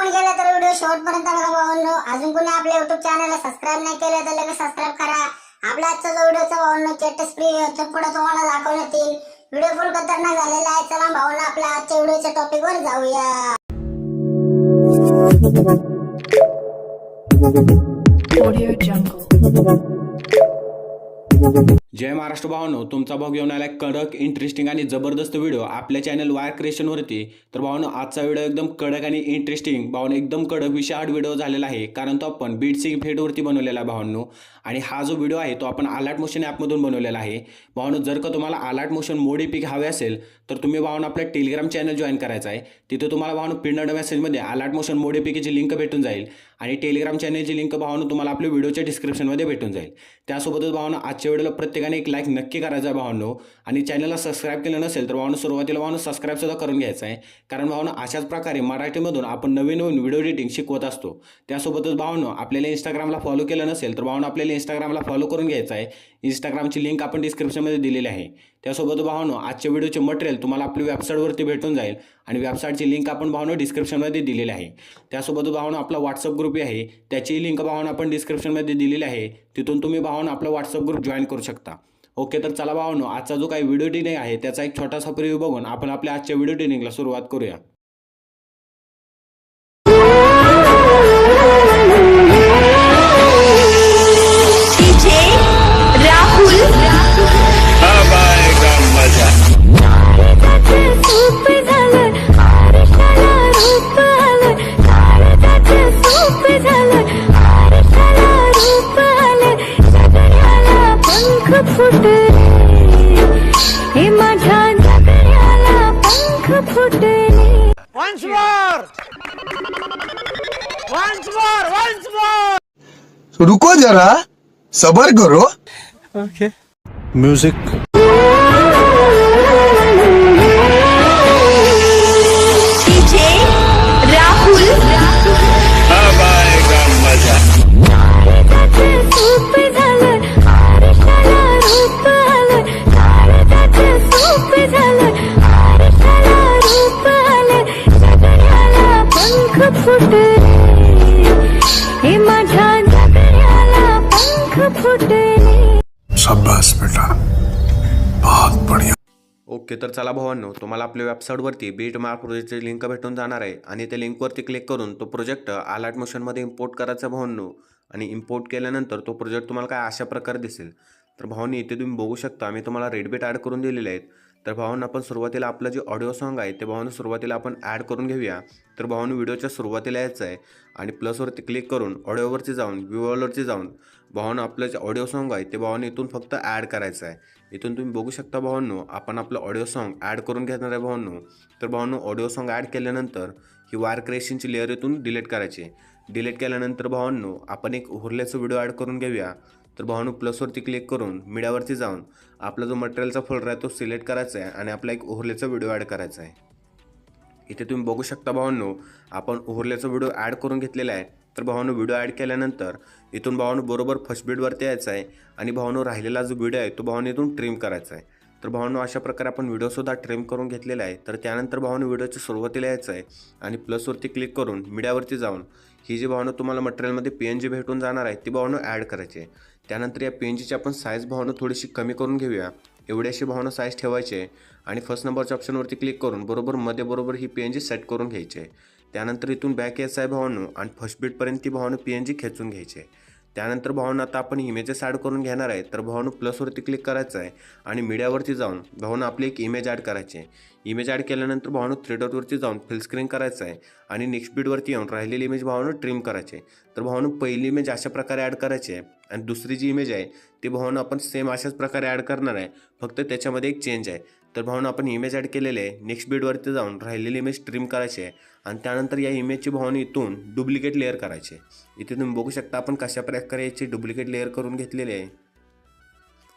आपण गेला तर व्हिडिओ शेवटपर्यंत बघा भावांनो अजून कोणी आपल्या युट्यूब चॅनलला सबस्क्राईब नाही केलं तर लगेच सबस्क्राईब करा. आपला आजचा जो व्हिडिओचा भावांनो चेटस फ्री पुढे तुम्हाला दाखवण्यात येईल व्हिडिओ फुल खतरनाक झालेला आहे. चला भावांनो आपल्या आजच्या व्हिडिओच्या टॉपिक वर जाऊया. Audio Jungle. जय महाराष्ट्र भावानो तुमचा भाऊ घेऊन आला कडक इंटरेस्टिंग आणि जबरदस्त व्हिडिओ आपल्या चॅनल वायर क्रिएशनवरती तर भावानो आजचा व्हिडिओ एकदम कडक आणि इंटरेस्टिंग भावानो एकदम कडक विषयाड व्हिडिओ झालेला आहे कारण तो आपण बीट सिंग फेडवरती बनवलेला आहे भावांनो. आणि हा जो व्हिडिओ आहे तो आपण अलर्ट मोशन ॲपमधून बनवलेला आहे. भावानो जर का तुम्हाला अलर्ट मोशन मोडी पिक हवे असेल तर तुम्ही भावानो आपल्या टेलिग्राम चॅनल जॉईन करायचं आहे. तिथे तुम्हाला भावानो पिंड मेसेजमध्ये अलर्ट मोशन मोडी पिकेची लिंक भेटून जाईल. आणि टेलिग्राम चॅनलची लिंक भावानो तुम्हाला आपल्या व्हिडिओच्या डिस्क्रिप्शनमध्ये भेटून जाईल. त्यासोबतच भावानो आजच्या व्हिडिओला प्रत्येकाने एक लाईक नक्की करायचा आहे भावानो. आणि चॅनलला सबस्क्राईब केलं नसेल तर भावनं सुरुवातीला भावनं सबस्क्राईबसुद्धा करून घ्यायचं आहे. कारण भावनं अशाच प्रकारे मराठीमधून आपण नवीन नवीन व्हिडिओ एडिटिंग शिकवत असतो. त्यासोबतच भावनं आपल्याला इंस्टाग्रामला फॉलो केलं नसेल तर भावनं आपल्याला इंस्टाग्रामला फॉलो करून घ्यायचं आहे. इंस्टाग्रामची लिंक आपण डिस्क्रिप्शनमध्ये दिलेली आहे. त्यासोबत भावानो आजच्या व्हिडिओचे मटेरियल तुम्हाला आपली वेबसाईटवरती भेटून जाईल आणि वेबसाईटची लिंक आपण भावनो डिस्क्रिप्शनमध्ये दिलेली आहे. त्यासोबत भावनो आपला व्हॉट्सअप ग्रुप आहे. त्याचीही लिंक भावनो आपण डिस्क्रिप्शनमध्ये दिलेली आहे. तिथून तुम्ही भावनो आपला व्हॉट्सअप ग्रुप जॉईन करू शकता. ओके तर चला भावनो आजचा जो काही व्हिडिओ डिनिंग आहे त्याचा एक छोटासा प्रिव्ह्यू बघून आपण आपल्या आजच्या व्हिडिओ डिनिंगला सुरुवात करूया. रुको जरा सबर करो। म्यूजिक बहुत बढ़िया। ओके तर चला भावांनो तुम्हाला आपल्या वेबसाईटवरती बीट मार्क प्रोजेक्टची लिंक भेटून जाणार आहे आणि त्या लिंकवरती क्लिक करून तो प्रोजेक्ट आलाट मोशनमध्ये इम्पोर्ट करायचा भावांनो. आणि इम्पोर्ट केल्यानंतर तो प्रोजेक्ट तुम्हाला काय अशा प्रकारे दिसेल. तर भावांनी इथे तुम्ही बघू शकता मी तुम्हाला रेडबीट ॲड करून दिलेले आहेत. तर भावांना आपण सुरुवातीला आपलं जे ऑडिओ सॉन्ग आहे ते भावांना सुरुवातीला आपण ॲड करून घेऊया. तर भावांनो व्हिडिओच्या सुरुवातीला यायचं आहे आणि प्लसवरती क्लिक करून ऑडिओवरती जाऊन व्ह्युअलवरती जाऊन भावानं आपलं जे ऑडिओ सॉन्ग आहे ते भावानं इथून फक्त ॲड करायचं आहे. इथून तुम्ही बघू शकता भावांनो आपण आपलं ऑडिओ सॉन्ग ॲड करून घेणार आहे भावांनो. तर भावांनो ऑडिओ सॉन्ग ॲड केल्यानंतर ही वायर क्रिएशनची लेअर इथून डिलीट करायची डिलीट केल्यानंतर भावांनो आपण एक उरल्याचं व्हिडिओ ॲड करून घेऊया. तर भावांनो प्लसवरती क्लिक करून मीडियावरती जाऊन आपला जो मटेरियलचा फोल्डर आहे तो सिलेक्ट करायचा आहे आणि आपला एक उरल्याचा व्हिडिओ ॲड करायचा आहे. इथे तुम्ही बघू शकता भावांनो आपण उरल्याचा व्हिडिओ ॲड करून घेतलेला आहे. तर भावांनो व्हिडिओ ॲड केल्यानंतर इथून भावांनो बरोबर फर्स्ट बीडवरती यायचं आहे आणि भावांनो राहिलेला जो व्हिडिओ आहे तो भावांनो इथून ट्रिम करायचा आहे. तर भावांनो अशा प्रकारे आपण व्हिडिओसुद्धा ट्रिम करून घेतलेला आहे. तर त्यानंतर भावांनो व्हिडिओच्या सुरुवातीला यायचं आहे आणि प्लसवरती क्लिक करून मीडियावरती जाऊन ही जी भावना तुम्हाला मटेरियलमध्ये पी एन जी भेटून जाणार आहे ती भावनं ॲड करायची आहे. त्यानंतर या पी एन जीची आपण साईज भावना थोडीशी कमी करून घेऊया. एवढी अशी भावना साईज ठेवायची आहे आणि फर्स्ट नंबरच्या ऑप्शनवरती क्लिक करून बरोबर मध्ये बरोबर ही पी एन जी सेट करून घ्यायची आहे. त्यानंतर इथून बॅक यायचं आहे भावानो आणि फर्स्ट बीटपर्यंत ती भावना पी एन जी खेचून घ्यायची आहे. त्यानंतर भावना आता आपण इमेजेस ॲड करून घेणार आहे. तर भावना प्लसवरती क्लिक करायचं आहे आणि मीडियावरती जाऊन भावना आपली एक इमेज ॲड करायची आहे. इमेज ॲड केल्यानंतर भावना थ्री डॉटवरती जाऊन फिल स्क्रीन करायचं आहे आणि नेक्स्ट बीटवरती येऊन राहिलेली इमेज भावना ट्रिम करायची आहे. तर भावना पहिली इमेज अशा प्रकारे ॲड करायची आहे आणि दुसरी जी इमेज आहे ती भावना आपण सेम अशाच प्रकारे ॲड करणार आहे. फक्त त्याच्यामध्ये एक चेंज आहे. तर भावना आपण इमेज ॲड केलेले आहे. नेक्स्ट बीडवरती जाऊन राहिलेली इमेज ट्रिम करायची आहे. आणि त्यानंतर या इमेजची भावना इथून डुप्लिकेट लेअर करायचे इथे तुम्ही बघू शकता आपण कशा प्रकारे याची डुप्लिकेट लेअर करून घेतलेली आहे.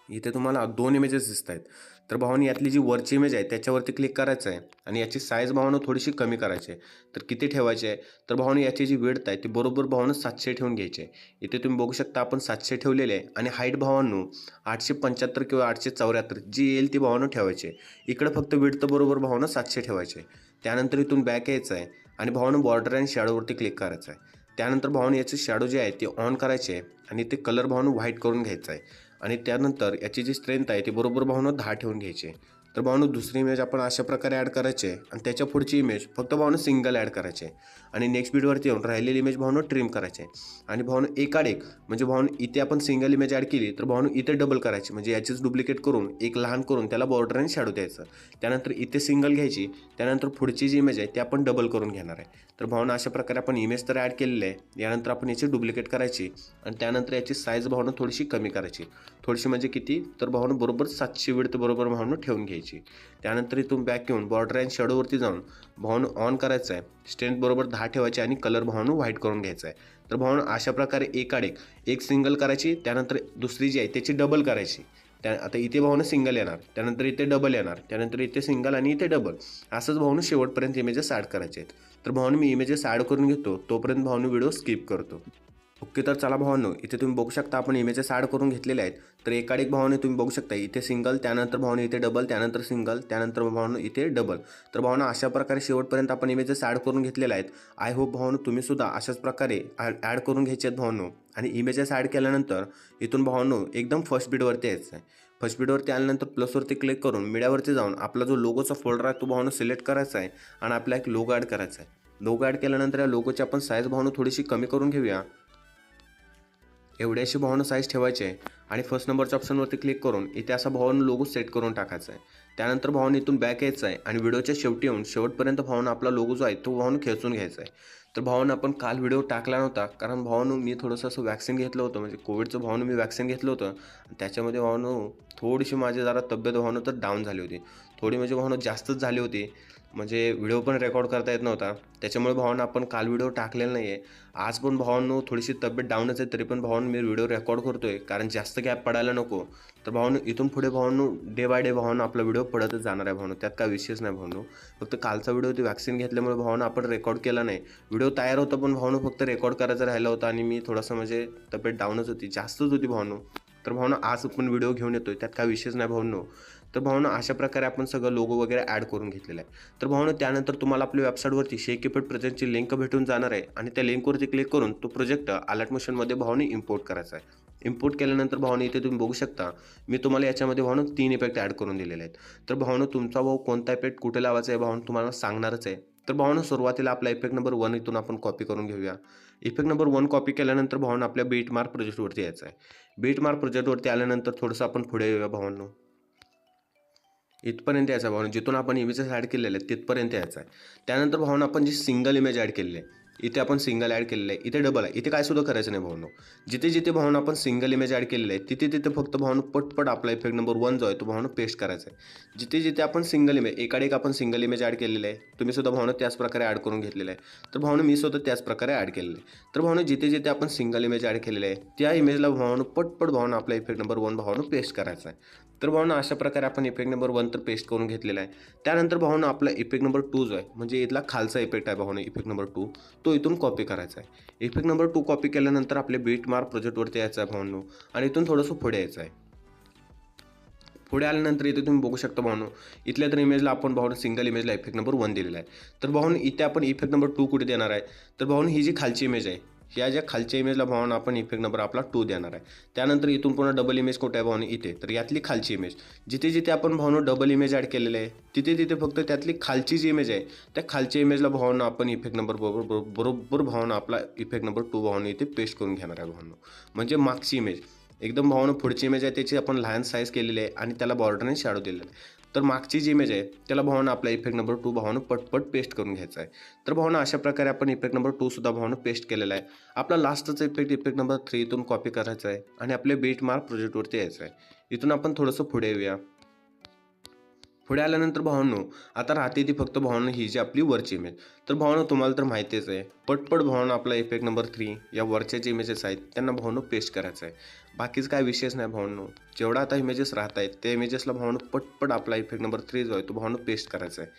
इथे तुम्हाला दोन इमेजेस दिसत आहेत तर भावानी यातली जी वरची इमेज आहे त्याच्यावरती क्लिक करायचं आहे आणि याची साईज भावानं थोडीशी कमी करायची आहे. तर किती ठेवायची आहे? तर भावानं याची जी वेळ आहे ती बरोबर भावानं सातशे ठेवून घ्यायची आहे. इथे तुम्ही बघू शकता आपण सातशे ठेवलेले आहे आणि हाईट भावांनो आठशे पंच्याहत्तर किंवा आठशे चौऱ्याहत्तर जी येईल ती भावानं ठेवायची आहे. इकडं फक्त वेळ तर बरोबर भावानं सातशे ठेवायचे त्यानंतर इथून बॅक यायचं आहे आणि भावानं बॉर्डर आणि शॅडोवरती क्लिक करायचं आहे. त्यानंतर भावानं याचे शॅडो जे आहे ते ऑन करायचे आहे आणि ते कलर भावानं व्हाईट करून घ्यायचं आहे. आणि त्यानंतर याची जी स्ट्रेंथ आहे ती बरोबर भावानं दहा ठेवून घ्यायची आहे. तर भावानं दुसरी इमेज आपण अशा प्रकारे ॲड करायचे आणि त्याच्या पुढची इमेज फक्त भावानं सिंगल ॲड करायचे आणि नेक्स्ट बीडवरती येऊन राहिलेली इमेज भावानं ट्रिम करायचे आणि भावानं एकाड एक म्हणजे भावानं इथे आपण सिंगल इमेज ॲड केली तर भावानं इथे डबल करायची म्हणजे याचीच डुप्लिकेट करून एक लहान करून त्याला बॉर्डर आणि शॅडो द्यायचं. त्यानंतर इथे सिंगल घ्यायची त्यानंतर पुढची जी इमेज आहे ती आपण डबल करून घेणार आहे. तर भावना अशा प्रकारे आपण इमेज तर ॲड केलेली आहे. यानंतर आपण याची डुप्लिकेट करायची आणि त्यानंतर याची साईज भावना थोडीशी कमी करायची. थोडीशी म्हणजे किती? तर भावना बरोबर सातशे विडत बरोबर भावना ठेवून घ्यायची. त्यानंतर इथून बॅक येऊन बॉर्डर अँड शॅडोवरती जाऊन भावना ऑन करायचं आहे. स्ट्रेंथ बरोबर दहा ठेवायची आणि कलर भावना व्हाईट करून घ्यायचा आहे. तर भावना अशा प्रकारे एकाड एक. एक सिंगल करायची त्यानंतर दुसरी जी आहे त्याची डबल करायची. त्या आता इथे भावनं सिंगल येणार त्यानंतर इथे डबल येणार त्यानंतर इथे सिंगल आणि इथे डबल असंच भावनं शेवटपर्यंत इमेजेस ॲड करायचे आहेत. तर भावनं मी इमेजेस ॲड करून घेतो तोपर्यंत भावनं व्हिडिओ स्किप करतो. ओके तर चला भावांनो इथे तुम्ही बघू शकता आपण इमेजेस ॲड करून घेतलेले आहेत. तर एकाड एक भावाने तुम्ही बघू शकता इथे सिंगल त्यानंतर भावाने इथे डबल त्यानंतर सिंगल त्यानंतर भावानं इथे डबल तर भावना अशा प्रकारे शेवटपर्यंत आपण इमेजेस ॲड करून घेतलेले आहेत. आय होप भावानं तुम्ही सुद्धा अशाच प्रकारे ॲड करून घ्यायचे आहेत भावांनो. आणि इमेजेस ॲड केल्यानंतर इथून भावांनो एकदम फर्स्ट बीडवरती यायचं आहे फर्स्ट बीडवरती आल्यानंतर प्लसवरती क्लिक करून मीडियावरती जाऊन आपला जो लोगोचा फोल्डर आहे तो भावानं सिलेक्ट करायचा आहे आणि आपला एक लोगो ॲड करायचा आहे. लोगो ॲड केल्यानंतर या लोगोची आपण साईज भावनं थोडीशी कमी करून घेऊया. एवढ्याशी भावानं भावना साईज ठेवायची आहे आणि फर्स्ट नंबरच्या ऑप्शनवरती क्लिक करून इथे असा भावना लोगो सेट करून टाकायचा आहे. त्यानंतर भावना इथून बॅक यायचं आहे आणि व्हिडिओच्या शेवटी येऊन शेवटपर्यंत भावना आपला लोगो जो आहे तो भावना खेचून घ्यायचा आहे. तर भावानं आपण काल व्हिडिओ टाकला नव्हता कारण भावानं मी थोडंसं असं वॅक्सिन घेतलं होतं म्हणजे कोविडचं भावानं मी वॅक्सिन घेतलं होतं. त्याच्यामध्ये भावानं थोडीशी माझी जरा तब्येत भावानं तर डाऊन झाली होती. थोडी म्हणजे भावना जास्तच झाली होती. म्हणजे व्हिडिओ पण रेकॉर्ड करता येत नव्हता. त्याच्यामुळे भावांना आपण काल व्हिडिओ टाकलेला नाही आहे आज पण भावांनो थोडीशी तब्येत डाऊनच आहे तरी पण भावानं मी व्हिडिओ रेकॉर्ड करतो आहे कारण जास्त गॅप पडायला नको. तर भावानं इथून पुढे भावांनो डे बाय डे भावानं आपला व्हिडिओ पडतच जाणार आहे भावानं. त्यात काय विशेष नाही भावांनो. फक्त कालचा व्हिडिओ ती वॅक्सिन घेतल्यामुळे भावानं आपण रेकॉर्ड केला नाही. व्हिडिओ तयार होता पण भावानं फक्त रेकॉर्ड करायचं राहिलं होतं आणि मी थोडंसं म्हणजे तब्येत डाऊनच होती. जास्तच होती भावानं. तर भावना आज आपण व्हिडिओ घेऊन येतोय. त्यात काय विशेष नाही भावनो. तर भावना अशा प्रकारे आपण सगळं लोगो वगैरे ॲड करून घेतलेलं आहे. तर भावना त्यानंतर तुम्हाला आपल्या वेबसाईटवरती शेक प्रोजेक्टची लिंक भेटून जाणार आहे आणि त्या लिंकवरती क्लिक करून तो प्रोजेक्ट अलर्ट मोशनमध्ये भावने इम्पोर्ट करायचा आहे. इम्पोर्ट केल्यानंतर भावना इथे तुम्ही बघू शकता मी तुम्हाला याच्यामध्ये भावना तीन इफेक्ट ॲड करून दिलेले आहेत. तर भावना तुमचा भाऊ कोणता इफेक्ट कुठे लावायचा आहे भावना तुम्हाला सांगणारच आहे. तर भावना सुरुवातीला आपला इफेक्ट नंबर वन इथून आपण कॉपी करून घेऊया. इफेक्ट नंबर वन कॉपी केल्यानंतर भावना आपल्या बीट मार्क प्रोजेक्टवरती यायचं आहे. बीट मार्क प्रोजेक्टवरती आल्यानंतर थोडंसं आपण पुढे येऊया भावांनो. इथपर्यंत यायचा भावना. जिथून आपण इमेजेस ॲड केलेले आहेत तिथपर्यंत यायचं आहे. त्यानंतर भावना आपण जी सिंगल इमेज ॲड केलेली आहे इथे आपण सिंगल ॲड केलेलं आहे इथे डबल आहे. इथे काय सुद्धा करायचं नाही भावनो. जिथे जिथे भावना आपण सिंगल इमेज ॲड केलेलं आहे तिथे तिथे फक्त भावना पटपट आपला इफेक्ट नंबर वन जो आहे तो भावना पेस्ट करायचा आहे. जिथे जिथे आपण सिंगल इमेज एकाडे एक आपण सिंगल इमेज ॲड केलेलं आहे तुम्ही सुद्धा भावना त्याच प्रकारे ॲड करून घेतलेलं आहे. तर भावना मी सुद्धा त्याच प्रकारे ॲड केलेलं आहे. तर भावना जिथे जिथे आपण सिंगल इमेज ॲड केलेलं आहे त्या इमेजला भावना पटपट भावना आपला इफेक्ट नंबर वन भावना पेस्ट करायचा आहे. तर भावना अशा प्रकारे आपण इफेक्ट नंबर वन तर पेस्ट करून घेतलेला आहे. त्यानंतर भावना आपला इफेक्ट नंबर टू जो आहे. म्हणजे इथला खालचा इफेक्ट आहे भावना इफेक्ट नंबर टू तो इथून कॉपी करायचा आहे. इफेक्ट नंबर टू कॉपी केल्यानंतर आपले बीट मार्क प्रोजेक्टवरती यायचं आहे भावनो. आणि इथून थोडंसं पुढे यायचं आहे. पुढे आल्यानंतर इथे तुम्ही बघू शकता भावनो. इथल्या तर इमेजला आपण भावना सिंगल इमेजला इफेक्ट नंबर वन दिलेला आहे. तर भावना इथे आपण इफेक्ट नंबर टू कुठे देणार आहे? तर भावना ही जी खालची इमेज आहे या ज्या खालच्या इमेजला भावना आपण इफेक्ट नंबर आपला टू देणार आहे. त्यानंतर इथून पुन्हा डबल इमेज कुठे आहे भावना? इथे. तर यातली खालची इमेज जिथे जिथे आपण भावना डबल इमेज ॲड केलेलं आहे तिथे तिथे फक्त त्यातली खालची जी इमेज आहे त्या खालच्या इमेजला भावना आपण इफेक्ट नंबर बरोबर बरोबर भावना आपला इफेक्ट नंबर टू भावना इथे पेस्ट करून घेणार आहे भावना. म्हणजे मागची इमेज एकदम भावना पुढची इमेज आहे त्याची आपण लहान साईज केलेली आहे आणि त्याला बॉर्डरने शॅडो दिलेलं आहे. तर मागची जी इमेज आहे त्याला भावना आपला इफेक्ट नंबर टू भावानं पटपट पेस्ट करून घ्यायचा आहे. तर भावना अशा प्रकारे आपण इफेक्ट नंबर टू सुद्धा पेस्ट केलेला आहे. आपला लास्टचा इफेक्ट इफेक्ट नंबर थ्री इथून कॉपी करायचा आहे आणि आपले बीट मार्क प्रोजेक्टवरती यायचं आहे. इथून आपण थोडंसं पुढे येऊया. पुढे आल्यानंतर भावनो आता राहते ती फक्त भावानं ही जी आपली वरची इमेज तर भावना तुम्हाला तर माहितीच आहे पटपट भावना आपला इफेक्ट नंबर थ्री या वरच्या जे इमेजेस आहेत त्यांना भावानं पेस्ट करायचं आहे. बाकीच काय विशेष नाही भावनो जेवढा आता इमेजेस राहत आहेत त्या इमेजेसला भावनो पटपट आपला इफेक्ट नंबर थ्री जो आहे तो भावनो पेस्ट करायचा आहे.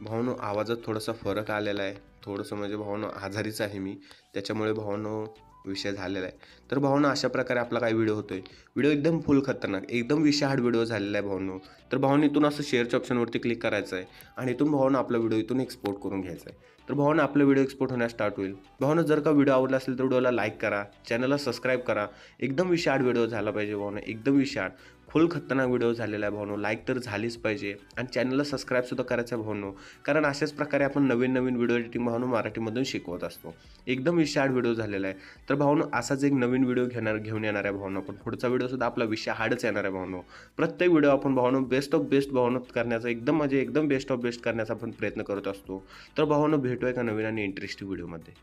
भावनो आवाजात थोडासा फरक आलेला आहे. थोडंसं म्हणजे भावनो आजारीच आहे मी. त्याच्यामुळे भावनो विषय झालेला आहे. तर भावना अशा प्रकारे आपला काय व्हिडिओ होतोय. व्हिडिओ एकदम फुल खतरनाक एकदम विषाहाड व्हिडिओ झालेला आहे भावनो तर भावना इथून असं शेअरच्या ऑप्शनवरती क्लिक करायचं आहे आणि इथून भावना आपला व्हिडिओ इथून एक्सपोर्ट करून घ्यायचा आहे. तर भावना आपला व्हिडिओ एक्सपोर्ट होण्यास स्टार्ट होईल. भावना जर का व्हिडिओ आवडला असेल तर व्हिडिओला लाईक करा चॅनलला सबस्क्राईब करा. एकदम विषाड व्हिडिओ झाला पाहिजे भावना एकदम विषाड फुल खतरनाक व्हिडिओ झालेला आहे भावनो. लाईक तर झालीच पाहिजे. आणि चॅनलला सबस्क्राईबसुद्धा करायचं आहे भावनो. कारण अशाच प्रकारे आपण नवीन नवीन व्हिडिओ एडिटिंग भावनो मराठीमधून शिकवत असतो. एकदम विषयाड व्हिडिओ झालेला आहे. तर भावनो असाच एक नवीन व्हिडिओ घेणार घेऊन येणार आहे भावनो पण पुढचा व्हिडिओसुद्धा आपला विषय हाडच येणार आहे भावनो. प्रत्येक व्हिडिओ आपण भावनो बेस्ट ऑफ बेस्ट भावनो करण्याचा एकदम म्हणजे एकदम बेस्ट ऑफ बेस्ट करण्याचा आपण प्रयत्न करत असतो. तर भावनो भेटूया का नवीन आणि इंटरेस्टिंग व्हिडिओमध्ये